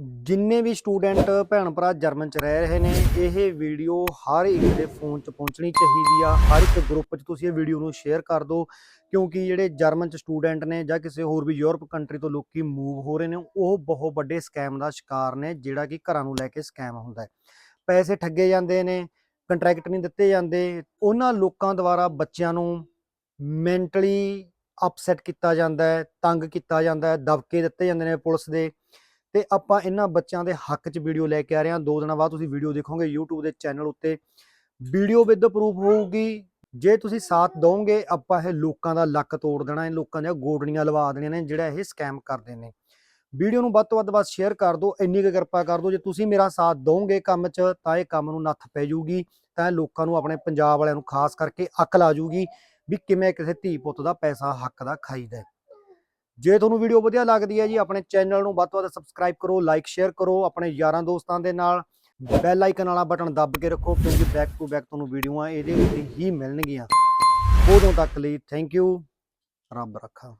ਜਿੰਨੇ ਵੀ ਸਟੂਡੈਂਟ ਭੈਣ ਭਰਾ ਜਰਮਨ ਚ ਰਹਿ ਰਹੇ ਨੇ, ਇਹ ਵੀਡੀਓ ਹਰ ਇੱਕ ਦੇ ਫੋਨ ਚ ਪਹੁੰਚਣੀ ਚਾਹੀਦੀ ਆ। ਹਰ ਇੱਕ ਗਰੁੱਪ ਚ ਤੁਸੀਂ ਇਹ ਵੀਡੀਓ ਨੂੰ ਸ਼ੇਅਰ ਕਰ ਦਿਓ, ਕਿਉਂਕਿ ਜਿਹੜੇ ਜਰਮਨ ਚ ਸਟੂਡੈਂਟ ਨੇ ਜਾਂ ਕਿਸੇ ਹੋਰ ਵੀ ਯੂਰਪ ਕੰਟਰੀ ਤੋਂ ਲੋਕੀ ਮੂਵ ਹੋ ਰਹੇ ਨੇ, ਉਹ ਬਹੁਤ ਵੱਡੇ ਸਕੈਮ ਦਾ ਸ਼ਿਕਾਰ ਨੇ, ਜਿਹੜਾ ਕਿ ਘਰਾਂ ਨੂੰ ਲੈ ਕੇ ਸਕੈਮ ਹੁੰਦਾ ਹੈ। ਪੈਸੇ ਠੱਗੇ ਜਾਂਦੇ ਨੇ ਕੰਟਰੈਕਟ ਨਹੀਂ ਦਿੱਤੇ ਜਾਂਦੇ, ਉਹਨਾਂ ਲੋਕਾਂ ਦੁਆਰਾ ਬੱਚਿਆਂ ਨੂੰ ਮੈਂਟਲੀ ਅਪਸੈਟ ਕੀਤਾ ਜਾਂਦਾ ਹੈ, ਤੰਗ ਕੀਤਾ ਜਾਂਦਾ ਹੈ, ਦਬਕੇ ਦਿੱਤੇ ਜਾਂਦੇ ਨੇ ਪੁਲਿਸ ਦੇ। ਤੇ ਆਪਾਂ ਇਹਨਾਂ ਬੱਚਿਆਂ ਦੇ ਹੱਕ 'ਚ ਵੀਡੀਓ ਲੈ ਕੇ ਆ ਰਹੇ ਹਾਂ। ਦੋ ਦਿਨਾਂ ਬਾਅਦ ਤੁਸੀਂ ਵੀਡੀਓ ਦੇਖੋਗੇ YouTube ਦੇ ਚੈਨਲ ਉੱਤੇ। ਵੀਡੀਓ ਵਿਦ ਪ੍ਰੂਫ ਹੋਊਗੀ। ਜੇ ਤੁਸੀਂ ਸਾਥ ਦੋਗੇ ਆਪਾਂ ਇਹ ਲੋਕਾਂ ਦਾ ਲੱਕ ਤੋੜ ਦੇਣਾ, ਇਹ ਲੋਕਾਂ ਦੀਆਂ ਗੋਡਣੀਆਂ ਲਵਾ ਦੇਣੀਆਂ ਨੇ, ਜਿਹੜਾ ਇਹ ਸਕੈਮ ਕਰਦੇ ਨੇ। ਵੀਡੀਓ ਨੂੰ ਵੱਧ ਤੋਂ ਵੱਧ ਬਸ ਸ਼ੇਅਰ ਕਰ ਦਿਓ, ਇੰਨੀ ਕੁ ਕਿਰਪਾ ਕਰ ਦਿਓ। ਜੇ ਤੁਸੀਂ ਮੇਰਾ ਸਾਥ ਦੋਗੇ ਕੰਮ 'ਚ, ਤਾਂ ਇਹ ਕੰਮ ਨੂੰ ਨੱਥ ਪੈ ਜਾਊਗੀ, ਤਾਂ ਇਹ ਲੋਕਾਂ ਨੂੰ, ਆਪਣੇ ਪੰਜਾਬ ਵਾਲਿਆਂ ਨੂੰ ਖਾਸ ਕਰਕੇ ਅਕਲ ਆ ਜਾਊਗੀ ਵੀ ਕਿਵੇਂ ਕਿਸੇ ਧੀ ਪੁੱਤ ਦਾ ਪੈਸਾ ਹੱਕ ਦਾ ਖਾਈਦਾ ਹੈ। ਜੇ ਤੁਹਾਨੂੰ ਵੀਡੀਓ ਵਧੀਆ ਲੱਗਦੀ ਹੈ ਜੀ, ਆਪਣੇ ਚੈਨਲ ਨੂੰ ਵੱਧ ਤੋਂ ਵੱਧ ਸਬਸਕ੍ਰਾਈਬ ਕਰੋ ਲਾਈਕ ਸ਼ੇਅਰ ਕਰੋ, ਆਪਣੇ ਯਾਰਾਂ ਦੋਸਤਾਂ ਦੇ ਨਾਲ ਬੈਲ ਆਈਕਨ ਵਾਲਾ ਬਟਨ ਦੱਬ ਕੇ ਰੱਖੋ, ਕਿਉਂਕਿ ਬੈਕ ਟੂ ਬੈਕ ਤੁਹਾਨੂੰ ਵੀਡੀਓਆਂ ਇਹਦੇ ਉੱਤੇ ਹੀ ਮਿਲਣਗੀਆਂ। ਉਦੋਂ ਤੱਕ ਲਈ ਥੈਂਕ ਯੂ ਰੱਬ ਰੱਖਾ।